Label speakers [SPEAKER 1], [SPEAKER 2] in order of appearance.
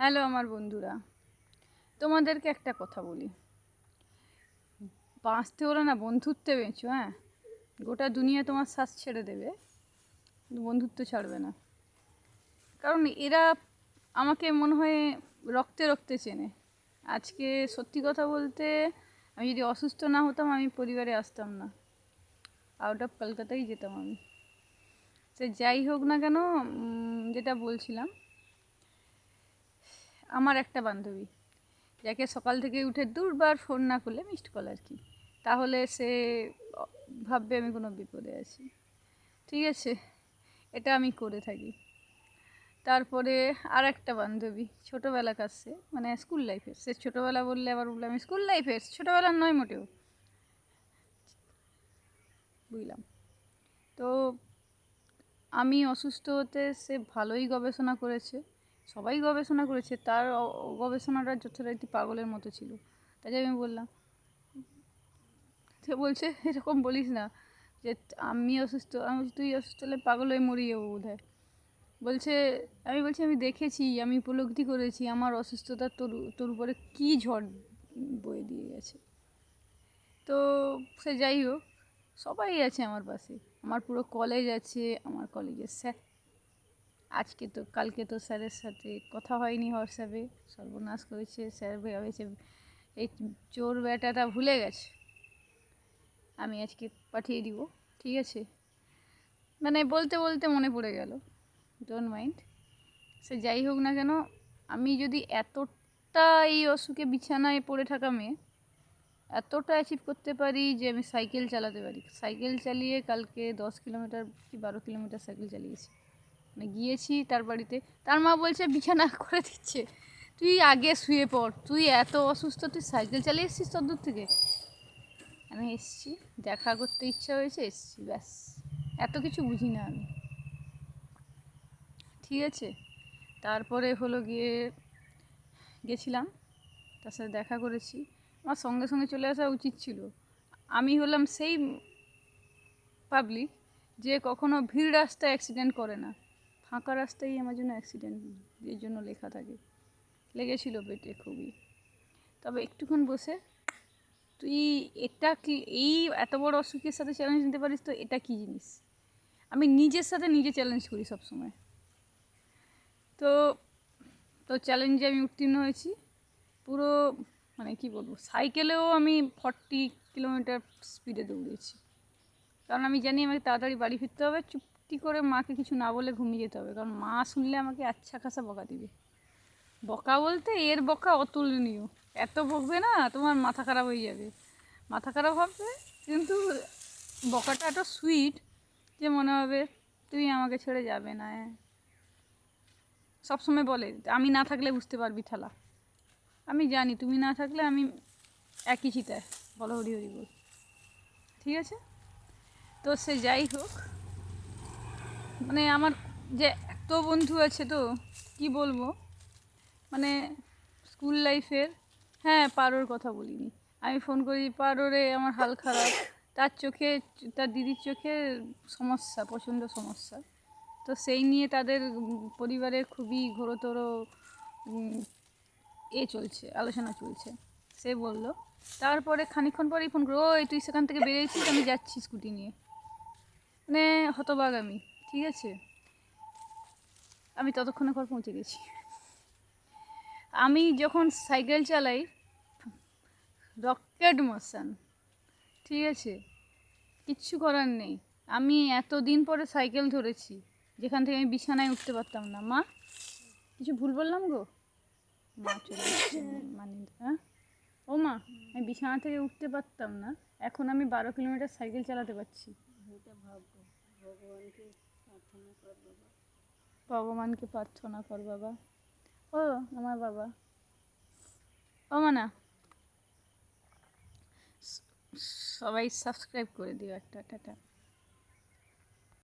[SPEAKER 1] Hello আমার বন্ধুরা, তোমাদেরকে একটা কথা বলি। বাঁচতে হলে না বন্ধুত্বে বেঁচো হ্যাঁ? গোটা দুনিয়া তোমার শ্বাস ছেড়ে দেবে, বন্ধুত্ব ছাড়বে না। কারণ এরা আমাকে মনে হয় রক্তে রক্তে চেনে। আজকে সত্যি কথা বলতে, আমি যদি অসুস্থ না হতাম, আমি পরিবারে আসতাম না। আউট অফ কলকাতায় যেতাম আমি। সে যাই হোক না কেন যেটা বলছিলাম আমার একটা বান্ধবী, যাকে সকাল থেকে উঠে দুবার ফোন না করলে মিসড কল আর কি। তাহলে সে ভাববে আমি কোনো বিপদে আছি। ঠিক আছে, এটা আমি করে থাকি। তারপরে আর একটা বান্ধবী ছোটোবেলাকার সে মানে স্কুল লাইফের সে ছোটোবেলা বললে আবার বললে, আমি স্কুল লাইফের ছোটোবেলার নয় মোটেও। বুঝলাম। তো আমি অসুস্থ হতে সে ভালোই গবেষণা করেছে। সবাই গবেষণা করেছে, তার গবেষণাটা যথারীতি পাগলের মতো ছিল। তাই আমি বললাম। সে বলছে, এরকম বলিস না যে আমি অসুস্থ, আমি তুই অসুস্থ হলে পাগল হয়ে মরে যাব বোধ হয় বলছে, আমি বলছি, আমি দেখেছি, আমি উপলব্ধি করেছি, আমার অসুস্থতা তোর তোর উপরে কী ঝড় বয়ে দিয়ে গেছে। তো সে যাই হোক, সবাই আছে আমার পাশে। আমার পুরো কলেজ আছে, আমার কলেজের স্যার আজকে তো, কালকে তো স্যারের সাথে কথা হয়নি হোয়াটসঅ্যাপে। সর্বনাশ করেছে স্যার ভেবেছে এই চোর বেটাটা ভুলে গেছে। আমি আজকে পাঠিয়ে দিব, ঠিক আছে? মানে বলতে বলতে মনে পড়ে গেল। ডোন্ট মাইন্ড সে যাই হোক না কেন, আমি যদি এতটা এই অসুখে বিছানায় পড়ে থাকা মেয়ে, এতটা অ্যাচিভ করতে পারি যে আমি সাইকেল চালাতে পারি। সাইকেল চালিয়ে কালকে দশ কিলোমিটার কি বারো কিলোমিটার সাইকেল চালিয়েছি। মানে গিয়েছি তার বাড়িতে। তার মা বলছে, বিছানা করে দিচ্ছে। তুই আগে শুয়ে পড়। তুই এত অসুস্থ, তুই সাইকেল চালিয়ে এসছিস তোর দূর থেকে? আমি এসছি, দেখা করতে ইচ্ছা হয়েছে, এসছি, ব্যাস। এত কিছু বুঝি না আমি। ঠিক আছে। তারপরে হলো গিয়ে গেছিলাম, তার সাথে দেখা করেছি। আমার সঙ্গে সঙ্গে চলে আসা উচিত ছিল। আমি হলাম সেই পাবলিক যে কখনো ভিড় রাস্তায় অ্যাক্সিডেন্ট করে না। ফাঁকা রাস্তায় আমার জন্য অ্যাক্সিডেন্ট এর জন্য লেখা থাকে। লেগেছিল পেটে খুবই। তবে একটুক্ষণ বসে, তুই এটা কি, এই এত বড় অসুখের সাথে চ্যালেঞ্জ নিতে পারিস তো, এটা কি জিনিস? আমি নিজের সাথে নিজে চ্যালেঞ্জ করি সব সময় তো তো চ্যালেঞ্জে আমি উত্তীর্ণ হয়েছি। পুরো মানে কি বলব সাইকেলেও আমি ফর্টি কিলোমিটার স্পিডে দৌড়েছি। কারণ আমি জানি আমাকে তাড়াতাড়ি বাড়ি ফিরতে হবে, চুপটি করে মাকে কিছু না বলে ঘুমিয়ে যেতে হবে। কারণ মা শুনলে আমাকে আচ্ছা খাসা বকা দিবে। বকা বলতে এর বকা অতুলনীয়। এত বকবে না, তোমার মাথা খারাপ হয়ে যাবে। মাথা খারাপ হবে, কিন্তু বকাটা এত সুইট যে মনে হবে তুই আমাকে ছেড়ে যাবে না সবসময় বলে, আমি না থাকলে বুঝতে পারবি ঠেলা। আমি জানি তুমি না থাকলে আমি একই চিতায়। বলো হরি হরি বল। ঠিক আছে? তো সে যাই হোক। মানে আমার যে এত বন্ধু আছে তো, কি বলব? মানে স্কুল লাইফের হ্যাঁ পারোর কথা বলিনি। আমি ফোন করি, পারোরে, আমার হাল খারাপ। তার চোখে, তার দিদির চোখে সমস্যা, প্রচণ্ড সমস্যা। তো সেই নিয়ে তাদের পরিবারের খুবই ঘোরতর এ চলছে, আলোচনা চলছে। সে বলল, তারপরে খানিকক্ষণ পরেই ফোন করো ওই, তুই সেখান থেকে বেরিয়েছিস, আমি যাচ্ছি স্কুটি নিয়ে। মানে হতবাগ আমি, ঠিক আছে? আমি ততক্ষণে ঘর পৌঁছে গেছি। আমি যখন সাইকেল চালাই, রকেট মোশন, ঠিক আছে? কিচ্ছু করার নেই। আমি এত দিন পরে সাইকেল ধরেছি, যেখান থেকে আমি বিছানায় উঠতে পারতাম না। মা, কিছু ভুল বললাম গো? মা চলে মানে হ্যাঁ? ও মা, আমি বিছানা থেকে উঠতে পারতাম না। এখন আমি বারো কিলোমিটার সাইকেল চালাতে পারছি। ভগবানকে প্রার্থনা কর বাবা। ও, আমার বাবা। ও, মানা। সবাই সাবস্ক্রাইব করে দিও একটা, টাটা।